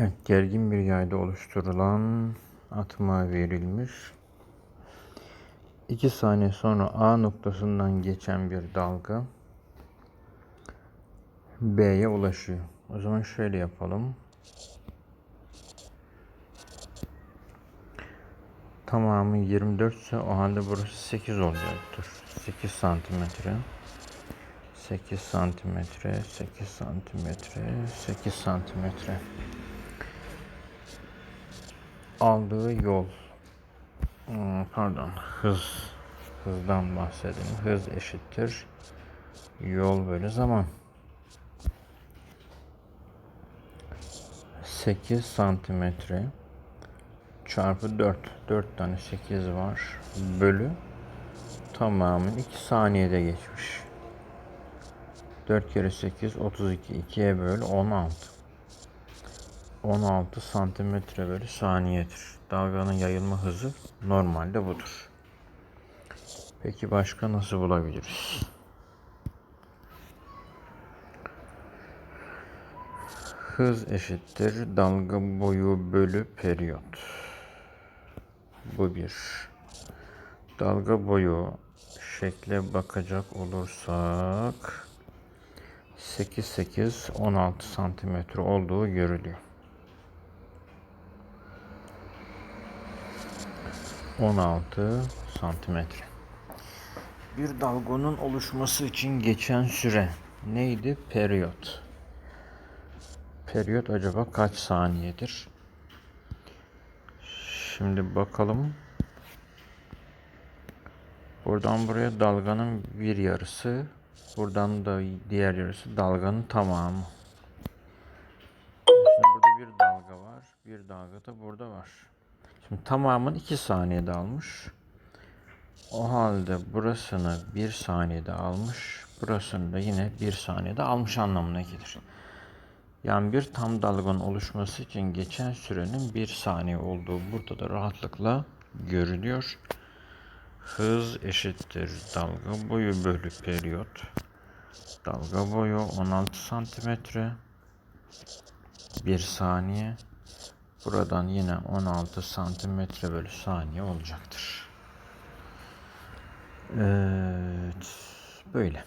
Evet, gergin bir yayda oluşturulan atma verilmiş. 2 saniye sonra A noktasından geçen bir dalga B'ye ulaşıyor. O zaman şöyle yapalım. Tamamı 24 ise o halde burası 8 olacaktır. 8 santimetre. 8 santimetre, 8 santimetre, 8 santimetre. Aldığı yol. Hmm, Pardon, hız. Hızdan bahsedelim. Hız eşittir. Yol bölü zaman. 8 santimetre çarpı 4. 4 tane 8 var. Bölü tamamın 2 saniyede geçmiş. 4 kere 8 32 2'ye böl 16. 16 santimetre bölü saniyedir. Dalganın yayılma hızı normalde budur. Peki başka nasıl bulabiliriz? Hız eşittir dalga boyu bölü periyot. Bu bir. Dalga boyu şekle bakacak olursak 8 8 16 santimetre olduğu görülüyor. 16 santimetre. Bir dalgonun oluşması için geçen süre neydi? Periyot. Periyot acaba kaç saniyedir? Şimdi bakalım. Buradan buraya dalganın bir yarısı, buradan da diğer yarısı dalganın tamamı. Şimdi burada bir dalga var, bir dalga da burada var. Şimdi tamamını 2 saniyede almış. O halde burasını 1 saniyede almış, burasını da yine 1 saniyede almış anlamına gelir. Yani bir tam dalganın oluşması için geçen sürenin 1 saniye olduğu burada da rahatlıkla görülüyor. Hız eşittir dalga boyu bölü periyot. Dalga boyu 16 santimetre. 1 saniye. Buradan yine 16 santimetre bölü saniye olacaktır. Evet. Böyle.